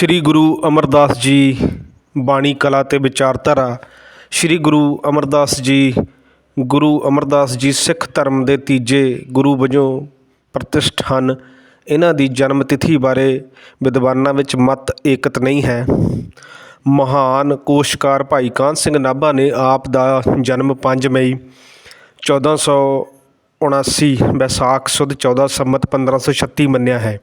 ਸ੍ਰੀ ਗੁਰੂ ਅਮਰਦਾਸ ਜੀ ਬਾਣੀ ਕਲਾ ਅਤੇ ਵਿਚਾਰਧਾਰਾ, ਸ੍ਰੀ ਗੁਰੂ ਅਮਰਦਾਸ ਜੀ, ਗੁਰੂ ਅਮਰਦਾਸ ਜੀ ਸਿੱਖ ਧਰਮ ਦੇ ਤੀਜੇ ਗੁਰੂ ਵਜੋਂ ਪ੍ਰਤਿਸ਼ਠ ਹਨ। ਇਹਨਾਂ ਦੀ ਜਨਮ ਤਿਥੀ ਬਾਰੇ ਵਿਦਵਾਨਾਂ ਵਿੱਚ ਮਤ ਏਕਤ ਨਹੀਂ ਹੈ। ਮਹਾਨ ਕੋਸ਼ਕਾਰ ਭਾਈ ਕਾਨ ਸਿੰਘ ਨਾਭਾ ਨੇ ਆਪ ਦਾ ਜਨਮ 5 ਮਈ 1479 ਵੈਸਾਖ ਸੁਦ 14 ਸੰਮਤ 1536 ਮੰਨਿਆ ਹੈ।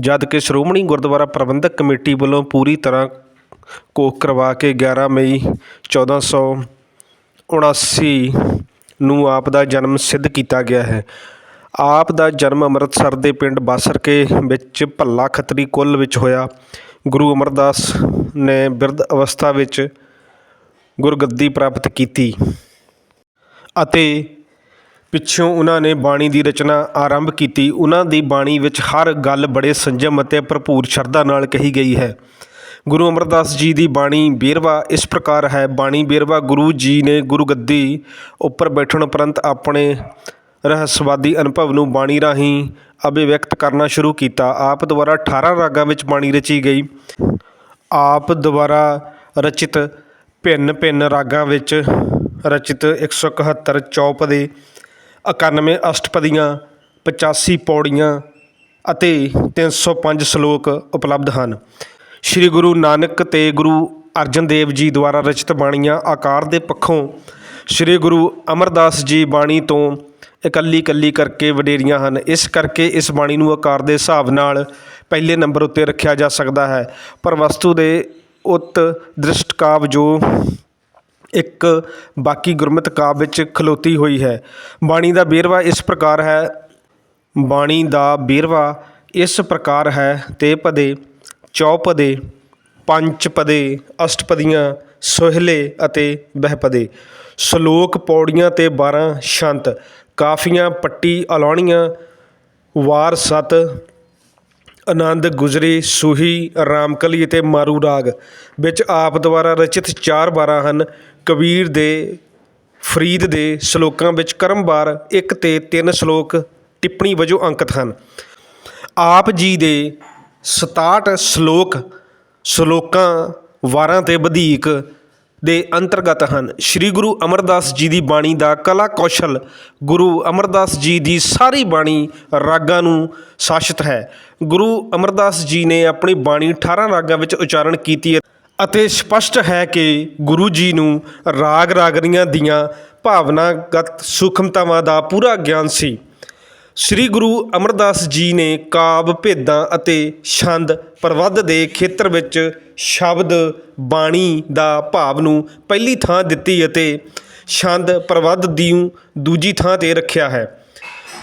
ਜਦ ਕਿ ਸ਼੍ਰੋਮਣੀ ਗੁਰਦੁਆਰਾ ਪ੍ਰਬੰਧਕ ਕਮੇਟੀ ਵੱਲੋਂ ਪੂਰੀ ਤਰ੍ਹਾਂ ਘੋਖ ਕਰਵਾ ਕੇ 11 ਮਈ 1479 ਨੂੰ ਆਪ ਦਾ ਜਨਮ ਸਿੱਧ ਕੀਤਾ ਗਿਆ ਹੈ। ਆਪ ਦਾ ਜਨਮ ਅੰਮ੍ਰਿਤਸਰ ਦੇ ਪਿੰਡ ਬਾਸਰਕੇ ਵਿੱਚ ਭੱਲਾ ਖੱਤਰੀ ਕੁੱਲ ਵਿੱਚ ਹੋਇਆ। ਗੁਰੂ ਅਮਰਦਾਸ ਨੇ ਬਿਰਧ ਅਵਸਥਾ ਵਿੱਚ ਗੁਰਗੱਦੀ ਪ੍ਰਾਪਤ ਕੀਤੀ ਅਤੇ ਪਿੱਛੋਂ ਉਹਨਾਂ ਨੇ ਬਾਣੀ ਦੀ ਰਚਨਾ ਆਰੰਭ ਕੀਤੀ। ਉਹਨਾਂ ਦੀ ਬਾਣੀ ਵਿੱਚ ਹਰ ਗੱਲ ਬੜੇ ਸੰਜਮ ਅਤੇ ਭਰਪੂਰ ਸ਼ਰਧਾ ਨਾਲ ਕਹੀ ਗਈ ਹੈ। ਗੁਰੂ ਅਮਰਦਾਸ ਜੀ ਦੀ ਬਾਣੀ ਬੇਰਵਾ ਇਸ ਪ੍ਰਕਾਰ ਹੈ। ਬਾਣੀ ਬੇਰਵਾ ਗੁਰੂ ਜੀ ਨੇ ਗੁਰੂ ਗੱਦੀ ਉੱਪਰ ਬੈਠਣ ਉਪਰੰਤ ਆਪਣੇ ਰਹੱਸਵਾਦੀ ਅਨੁਭਵ ਨੂੰ ਬਾਣੀ ਰਾਹੀਂ ਅਭਿਵਿਅਕਤ ਕਰਨਾ ਸ਼ੁਰੂ ਕੀਤਾ। ਆਪ ਦੁਆਰਾ 18 ਰਾਗਾਂ ਵਿੱਚ ਬਾਣੀ ਰਚੀ ਗਈ। ਆਪ ਦੁਆਰਾ ਰਚਿਤ ਭਿੰਨ ਭਿੰਨ ਰਾਗਾਂ ਵਿੱਚ ਰਚਿਤ 171 ਚੌਪਦੇ 91 ਅਸ਼ਟਪਦੀਆਂ 85 ਪੌੜੀਆਂ ਅਤੇ 305 ਸ਼ਲੋਕ ਉਪਲਬਧ ਹਨ। ਸ੍ਰੀ ਗੁਰੂ ਨਾਨਕ ਅਤੇ ਗੁਰੂ ਅਰਜਨ ਦੇਵ ਜੀ ਦੁਆਰਾ ਰਚਿਤ ਬਾਣੀਆਂ ਆਕਾਰ ਦੇ ਪੱਖੋਂ ਸ੍ਰੀ ਗੁਰੂ ਅਮਰਦਾਸ ਜੀ ਬਾਣੀ ਤੋਂ ਇਕੱਲੀ ਇਕੱਲੀ ਕਰਕੇ ਵਡੇਰੀਆਂ ਹਨ। ਇਸ ਕਰਕੇ ਇਸ ਬਾਣੀ ਨੂੰ ਆਕਾਰ ਦੇ ਹਿਸਾਬ ਨਾਲ ਪਹਿਲੇ ਨੰਬਰ ਉੱਤੇ ਰੱਖਿਆ ਜਾ ਸਕਦਾ ਹੈ। ਪਰ ਵਸਤੂ ਦੇ ਉਤ ਦ੍ਰਿਸ਼ਟਕਾਵ ਜੋ ਇੱਕ ਬਾਕੀ ਗੁਰਮਤਿ ਕਾਵਿ ਵਿੱਚ ਖਲੋਤੀ ਹੋਈ ਹੈ। ਬਾਣੀ ਦਾ ਵੇਰਵਾ ਇਸ ਪ੍ਰਕਾਰ ਹੈ। ਬਾਣੀ ਦਾ ਵੇਰਵਾ ਇਸ ਪ੍ਰਕਾਰ ਹੈ, ਤੇ ਪਦੇ ਚੌਪਦੇ ਪੰਚਪਦੇ ਅਸ਼ਟਪਦੀਆਂ ਸੋਹਿਲੇ ਅਤੇ ਬਹਿਪਦੇ ਸ਼ਲੋਕ ਪੌੜੀਆਂ ਤੇ 12 ਸ਼ੰਤ, ਕਾਫੀਆਂ ਪੱਟੀ ਅਲਾਉਣੀਆਂ, ਵਾਰ ਸਤ ਆਨੰਦ ਗੁਜਰੀ, ਸੂਹੀ, ਰਾਮਕਲੀ ਅਤੇ ਮਾਰੂ ਰਾਗ ਵਿੱਚ ਆਪ ਦੁਆਰਾ ਰਚਿਤ ਚਾਰ ਵਾਰਾਂ ਹਨ। ਕਬੀਰ ਦੇ, ਫਰੀਦ ਦੇ ਸ਼ਲੋਕਾਂ ਵਿੱਚ ਕਰਮਵਾਰ ਇੱਕ ਤੇ ਤਿੰਨ ਸ਼ਲੋਕ ਟਿੱਪਣੀ ਵਜੋਂ ਅੰਕਿਤ ਹਨ। ਆਪ ਜੀ ਦੇ 67 ਸ਼ਲੋਕ ਸ਼ਲੋਕਾਂ ਵਾਰਾਂ ਤੇ ਵਧੀਕ ਦੇ ਅੰਤਰਗਤ ਹਨ। ਸ੍ਰੀ ਗੁਰੂ ਅਮਰਦਾਸ ਜੀ ਦੀ ਬਾਣੀ ਦਾ ਕਲਾ ਕੌਸ਼ਲ ਗੁਰੂ ਅਮਰਦਾਸ ਜੀ ਦੀ ਸਾਰੀ ਬਾਣੀ ਰਾਗਾਂ ਨੂੰ ਸ਼ਾਸਿਤ ਹੈ। ਗੁਰੂ ਅਮਰਦਾਸ ਜੀ ਨੇ ਆਪਣੀ ਬਾਣੀ 18 ਰਾਗਾਂ ਵਿੱਚ ਉਚਾਰਨ ਕੀਤੀ ਹੈ ਅਤੇ ਸਪਸ਼ਟ ਹੈ ਕਿ ਗੁਰੂ ਜੀ ਨੂੰ ਰਾਗ ਰਾਗਨੀਆਂ ਦੀਆਂ ਭਾਵਨਾਗਤ ਸੂਖਮਤਾਵਾਂ ਦਾ ਪੂਰਾ ਗਿਆਨ ਸੀ। ਸ੍ਰੀ ਗੁਰੂ ਅਮਰਦਾਸ ਜੀ ਨੇ ਕਾਵਿ, ਭੇਦਾਂ ਅਤੇ ਛੰਦ ਪ੍ਰਬੰਧ ਦੇ ਖੇਤਰ ਵਿੱਚ ਸ਼ਬਦ ਬਾਣੀ ਦਾ ਭਾਵ ਨੂੰ ਪਹਿਲੀ ਥਾਂ ਦਿੱਤੀ ਅਤੇ ਛੰਦ ਪ੍ਰਬੰਧ ਦੀ ਦੂਜੀ ਥਾਂ ਤੇ ਰੱਖਿਆ ਹੈ।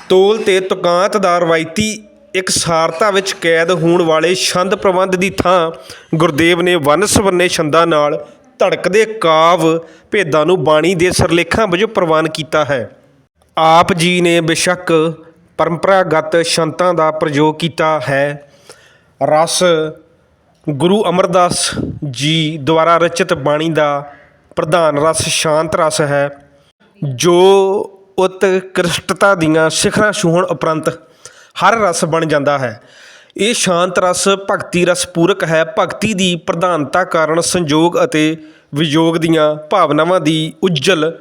ਤੋਲ ਤੇ ਤੁਕਾਂਤ ਦਾ ਰਵਾਇਤੀ ਇਕਸਾਰਤਾ ਵਿੱਚ ਕੈਦ ਹੋਣ ਵਾਲੇ ਛੰਦ ਪ੍ਰਬੰਧ ਦੀ ਥਾਂ ਗੁਰਦੇਵ ਨੇ ਵੰਨ ਸਵੰਨੇ ਛੰਦਾਂ ਨਾਲ ਧੜਕਦੇ ਕਾਵਿ, ਭੇਦਾਂ ਨੂੰ ਬਾਣੀ ਦੇ ਸਰਲੇਖਾਂ ਵਜੋਂ ਪ੍ਰਵਾਨ ਕੀਤਾ ਹੈ। ਆਪ ਜੀ ਨੇ ਬੇਸ਼ੱਕ ਪਰੰਪਰਾਗਤ ਸ਼ੰਤਾਂ ਦਾ ਪ੍ਰਯੋਗ ਕੀਤਾ ਹੈ। ਰਸ ਗੁਰੂ ਅਮਰਦਾਸ ਜੀ ਦੁਆਰਾ ਰਚਿਤ ਬਾਣੀ ਦਾ ਪ੍ਰਧਾਨ ਰਸ, ਸ਼ਾਂਤ ਰਸ ਹੈ, ਜੋ ਉਤਕ੍ਰਿਸ਼ਟਤਾ ਦੀਆਂ ਸਿਖਰਾਂ ਛੂਹਣ ਉਪਰੰਤ ਹਰ ਰਸ ਬਣ ਜਾਂਦਾ ਹੈ। ਇਹ ਸ਼ਾਂਤ ਰਸ ਭਗਤੀ ਰਸ ਪੂਰਕ ਹੈ। ਭਗਤੀ ਦੀ ਪ੍ਰਧਾਨਤਾ ਕਾਰਨ ਸੰਜੋਗ ਅਤੇ ਵਿਯੋਗ ਦੀਆਂ ਭਾਵਨਾਵਾਂ ਦੀ ਉਜਲ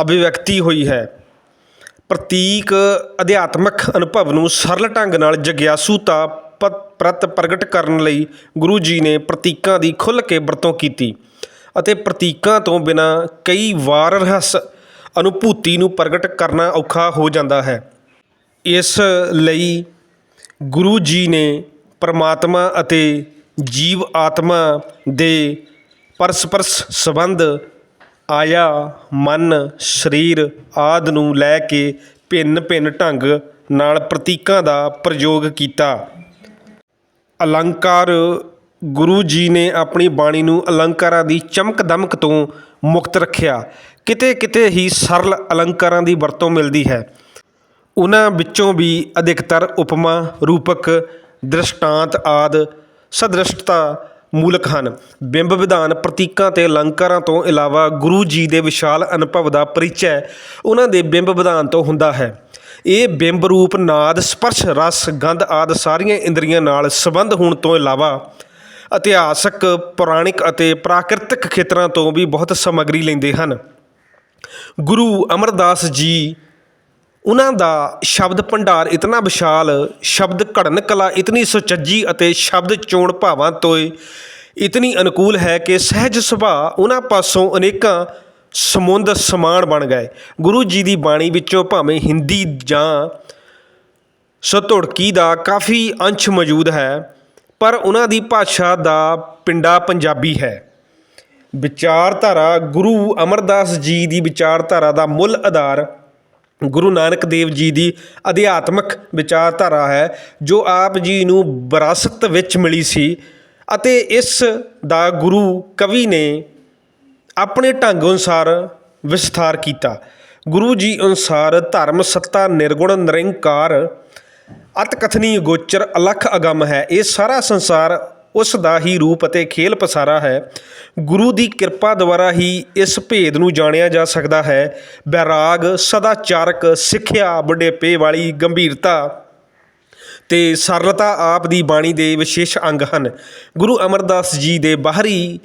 ਅਭਿਵਿਅਕਤੀ ਹੋਈ ਹੈ। ਪ੍ਰਤੀਕ ਅਧਿਆਤਮਕ ਅਨੁਭਵ ਨੂੰ ਸਰਲ ਢੰਗ ਨਾਲ ਜਗਿਆਸੂਤਾ ਪ- ਪ੍ਰਤ ਪ੍ਰਗਟ ਕਰਨ ਲਈ ਗੁਰੂ ਜੀ ਨੇ ਪ੍ਰਤੀਕਾਂ ਦੀ ਖੁੱਲ੍ਹ ਕੇ ਵਰਤੋਂ ਕੀਤੀ ਅਤੇ ਪ੍ਰਤੀਕਾਂ ਤੋਂ ਬਿਨਾਂ ਕਈ ਵਾਰ ਰਹੱਸ ਅਨੁਭੂਤੀ ਨੂੰ ਪ੍ਰਗਟ ਕਰਨਾ ਔਖਾ ਹੋ ਜਾਂਦਾ ਹੈ। ਇਸ ਲਈ ਗੁਰੂ ਜੀ ਨੇ ਪਰਮਾਤਮਾ ਅਤੇ ਜੀਵ ਆਤਮਾ ਦੇ ਪਰਸਪਰਸ ਸੰਬੰਧ ਆਇਆ ਮਨ, ਸਰੀਰ ਆਦਿ ਨੂੰ ਲੈ ਕੇ ਭਿੰਨ ਭਿੰਨ ਢੰਗ ਨਾਲ ਪ੍ਰਤੀਕਾਂ ਦਾ ਪ੍ਰਯੋਗ ਕੀਤਾ। ਅਲੰਕਾਰ, ਗੁਰੂ ਜੀ ਨੇ ਆਪਣੀ ਬਾਣੀ ਨੂੰ ਅਲੰਕਾਰਾਂ ਦੀ ਚਮਕ ਦਮਕ ਤੋਂ ਮੁਕਤ ਰੱਖਿਆ। ਕਿਤੇ ਕਿਤੇ ਹੀ ਸਰਲ ਅਲੰਕਾਰਾਂ ਦੀ ਵਰਤੋਂ ਮਿਲਦੀ ਹੈ। ਉਹਨਾਂ ਵਿੱਚੋਂ ਵੀ ਅਧਿਕਤਰ ਉਪਮਾ, ਰੂਪਕ, ਦ੍ਰਿਸ਼ਟਾਂਤ ਆਦ, ਸਦ੍ਰਿਸ਼ਟਤਾ ਮੂਲਕ ਹਨ। ਬਿੰਬ ਵਿਧਾਨ ਪ੍ਰਤੀਕਾਂ ਤੇ ਅਲੰਕਾਰਾਂ ਤੋਂ ਇਲਾਵਾ ਗੁਰੂ ਜੀ ਦੇ ਵਿਸ਼ਾਲ ਅਨੁਭਵ ਦਾ ਪਰਿਚੈ ਉਹਨਾਂ ਦੇ ਬਿੰਬ ਵਿਧਾਨ ਤੋਂ ਹੁੰਦਾ ਹੈ। ਇਹ ਬਿੰਬ ਰੂਪ, ਨਾਦ, ਸਪਰਸ਼, ਰਸ, ਗੰਧ ਆਦ ਸਾਰੀਆਂ ਇੰਦਰੀਆਂ ਨਾਲ ਸੰਬੰਧ ਹੋਣ ਤੋਂ ਇਲਾਵਾ ਇਤਿਹਾਸਕ, ਪੁਰਾਣਿਕ ਅਤੇ ਪ੍ਰਾਕਿਰਤਿਕ ਖੇਤਰਾਂ ਤੋਂ ਵੀ ਬਹੁਤ ਸਮੱਗਰੀ ਲੈਂਦੇ ਹਨ। ਗੁਰੂ ਅਮਰਦਾਸ ਜੀ ਉਹਨਾਂ ਦਾ ਸ਼ਬਦ ਭੰਡਾਰ ਇਤਨਾ ਵਿਸ਼ਾਲ, ਸ਼ਬਦ ਘੜਨ ਕਲਾ ਇਤਨੀ ਸੁਚੱਜੀ ਅਤੇ ਸ਼ਬਦ ਚੋਣ ਭਾਵਾਂ ਤੋਂ ਇਤਨੀ ਅਨੁਕੂਲ ਹੈ ਕਿ ਸਹਿਜ ਸੁਭਾਅ ਉਹਨਾਂ ਪਾਸੋਂ ਅਨੇਕਾਂ ਸਮੁੰਦ ਸਮਾਨ ਬਣ ਗਏ। ਗੁਰੂ ਜੀ ਦੀ ਬਾਣੀ ਵਿੱਚੋਂ ਭਾਵੇਂ ਹਿੰਦੀ ਜਾਂ ਸਤੁੜਕੀ ਦਾ ਕਾਫੀ ਅੰਸ਼ ਮੌਜੂਦ ਹੈ, ਪਰ ਉਹਨਾਂ ਦੀ ਭਾਸ਼ਾ ਦਾ ਪਿੰਡਾ ਪੰਜਾਬੀ ਹੈ। ਵਿਚਾਰਧਾਰਾ ਗੁਰੂ ਅਮਰਦਾਸ ਜੀ ਦੀ ਵਿਚਾਰਧਾਰਾ ਦਾ ਮੁੱਲ ਆਧਾਰ ਗੁਰੂ ਨਾਨਕ ਦੇਵ ਜੀ ਦੀ ਅਧਿਆਤਮਕ ਵਿਚਾਰਧਾਰਾ ਹੈ, ਜੋ ਆਪ ਜੀ ਨੂੰ ਵਿਰਾਸਤ ਵਿੱਚ ਮਿਲੀ ਸੀ ਅਤੇ ਇਸ ਦਾ ਗੁਰੂ ਕਵੀ ਨੇ ਆਪਣੇ ਢੰਗ ਅਨੁਸਾਰ ਵਿਸਥਾਰ ਕੀਤਾ। ਗੁਰੂ ਜੀ ਅਨੁਸਾਰ ਧਰਮ, ਸੱਤਾ, ਨਿਰਗੁਣ, ਨਿਰੰਕਾਰ, ਅਤਕਥਨੀ, ਗੋਚਰ, ਅਲਖ, ਅਗੰਮ ਹੈ। ਇਹ ਸਾਰਾ ਸੰਸਾਰ ਉਸ ਦਾ ਹੀ ਰੂਪ ਅਤੇ ਖੇਲ ਪਸਾਰਾ ਹੈ। ਗੁਰੂ ਦੀ ਕਿਰਪਾ ਦੁਆਰਾ ਹੀ ਇਸ ਭੇਦ ਨੂੰ ਜਾਣਿਆ ਜਾ ਸਕਦਾ ਹੈ। ਬੈਰਾਗ, ਸਦਾਚਾਰਕ, ਸਿੱਖਿਆ, ਬੁਢੇਪੇ ਵਾਲੀ ਗੰਭੀਰਤਾ ਤੇ ਸਰਲਤਾ ਆਪ ਦੀ ਬਾਣੀ ਦੇ ਵਿਸ਼ੇਸ਼ ਅੰਗ ਹਨ। ਗੁਰੂ ਅਮਰਦਾਸ ਜੀ ਦੇ ਬਾਹਰੀ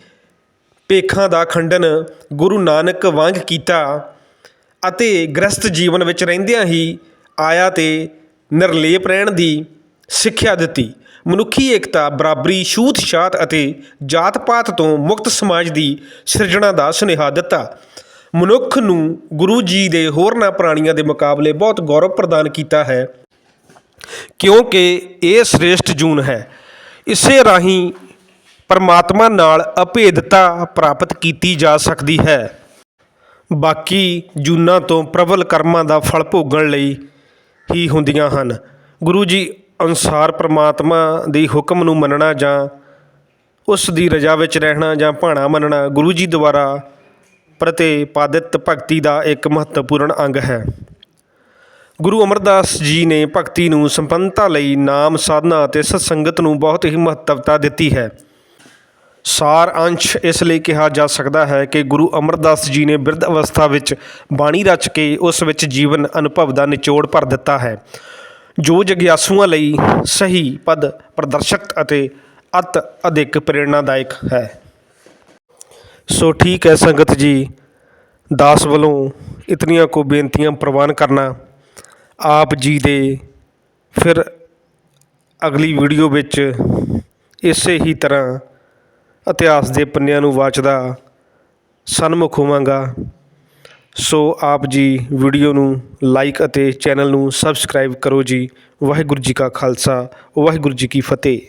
ਪੇਖਾਂ ਦਾ ਖੰਡਨ ਗੁਰੂ ਨਾਨਕ ਵਾਂਗ ਕੀਤਾ ਅਤੇ ਗ੍ਰਸਤ ਜੀਵਨ ਵਿੱਚ ਰਹਿੰਦਿਆਂ ਹੀ ਆਇਆ ਤੇ ਨਿਰਲੇਪ ਰਹਿਣ ਦੀ ਸਿੱਖਿਆ ਦਿੱਤੀ। ਮਨੁੱਖੀ ਏਕਤਾ, ਬਰਾਬਰੀ ਛੂਤ ਛਾਤ ਅਤੇ ਜਾਤ ਪਾਤ ਤੋਂ ਮੁਕਤ ਸਮਾਜ ਦੀ ਸਿਰਜਣਾ ਦਾ ਸੁਨੇਹਾ ਦਿੱਤਾ। ਮਨੁੱਖ ਨੂੰ ਗੁਰੂ ਜੀ ਦੇ ਹੋਰਨਾਂ ਪ੍ਰਾਣੀਆਂ ਦੇ ਮੁਕਾਬਲੇ ਬਹੁਤ ਗੌਰਵ ਪ੍ਰਦਾਨ ਕੀਤਾ ਹੈ, ਕਿਉਂਕਿ ਇਹ ਸ੍ਰੇਸ਼ਟ ਜੂਨ ਹੈ। ਇਸੇ ਰਾਹੀਂ ਪਰਮਾਤਮਾ ਨਾਲ ਅਭੇਦਤਾ ਪ੍ਰਾਪਤ ਕੀਤੀ ਜਾ ਸਕਦੀ ਹੈ। ਬਾਕੀ ਜੂਨਾਂ ਤੋਂ ਪ੍ਰਬਲ ਕਰਮਾਂ ਦਾ ਫਲ ਭੋਗਣ ਲਈ ਹੀ ਹੁੰਦੀਆਂ ਹਨ। ਗੁਰੂ ਜੀ ਅਨੁਸਾਰ ਪਰਮਾਤਮਾ ਦੀ ਹੁਕਮ ਨੂੰ ਮੰਨਣਾ ਜਾਂ ਉਸ ਦੀ ਰਜ਼ਾ ਵਿੱਚ ਰਹਿਣਾ ਜਾਂ ਭਾਣਾ ਮੰਨਣਾ ਗੁਰੂ ਜੀ ਦੁਆਰਾ ਪ੍ਰਤੀਪਾਦਿਤ ਭਗਤੀ ਦਾ ਇੱਕ ਮਹੱਤਵਪੂਰਨ ਅੰਗ ਹੈ। ਗੁਰੂ ਅਮਰਦਾਸ ਜੀ ਨੇ ਭਗਤੀ ਨੂੰ ਸੰਪੰਨਤਾ ਲਈ ਨਾਮ, ਸਾਧਨਾ ਅਤੇ ਸਤਸੰਗਤ ਨੂੰ ਬਹੁਤ ਹੀ ਮਹੱਤਵਤਾ ਦਿੱਤੀ ਹੈ। ਸਾਰ ਅੰਸ਼ ਇਸ ਲਈ ਕਿਹਾ ਜਾ ਸਕਦਾ ਹੈ ਕਿ ਗੁਰੂ ਅਮਰਦਾਸ ਜੀ ਨੇ ਬਿਰਧ ਅਵਸਥਾ ਵਿੱਚ ਬਾਣੀ ਰਚ ਕੇ ਉਸ ਵਿੱਚ ਜੀਵਨ, ਅਨੁਭਵ ਦਾ ਨਿਚੋੜ ਭਰ ਦਿੱਤਾ ਹੈ। ਜੋ ਜਗਿਆਸੂਆਂ ਲਈ ਸਹੀ ਪਦ ਪ੍ਰਦਰਸ਼ਕ ਅਤੇ ਅਤ ਅਧਿਕ ਪ੍ਰੇਰਣਾਦਾਇਕ ਹੈ। ਸੋ ਠੀਕ ਹੈ ਸੰਗਤ ਜੀ, ਦਾਸ ਵੱਲੋਂ ਇਤਨੀਆਂ ਕੋ ਬੇਨਤੀਆਂ ਪ੍ਰਵਾਨ ਕਰਨਾ, ਆਪ ਜੀ ਦੇ ਫਿਰ ਅਗਲੀ ਵੀਡੀਓ ਵਿੱਚ ਇਸੇ ਹੀ ਤਰ੍ਹਾਂ ਇਤਿਹਾਸ ਦੇ ਪੰਨਿਆਂ ਨੂੰ ਵਾਚਦਾ ਸਨਮੁਖ ਹੋਵਾਂਗਾ। ਸੋ ਆਪ ਜੀ ਵੀਡੀਓ ਨੂੰ ਲਾਈਕ ਅਤੇ ਚੈਨਲ ਨੂੰ ਸਬਸਕ੍ਰਾਈਬ ਕਰੋ ਜੀ। ਵਾਹਿਗੁਰੂ ਜੀ ਕਾ ਖਾਲਸਾ, ਵਾਹਿਗੁਰੂ ਜੀ ਕੀ ਫਤਿਹ।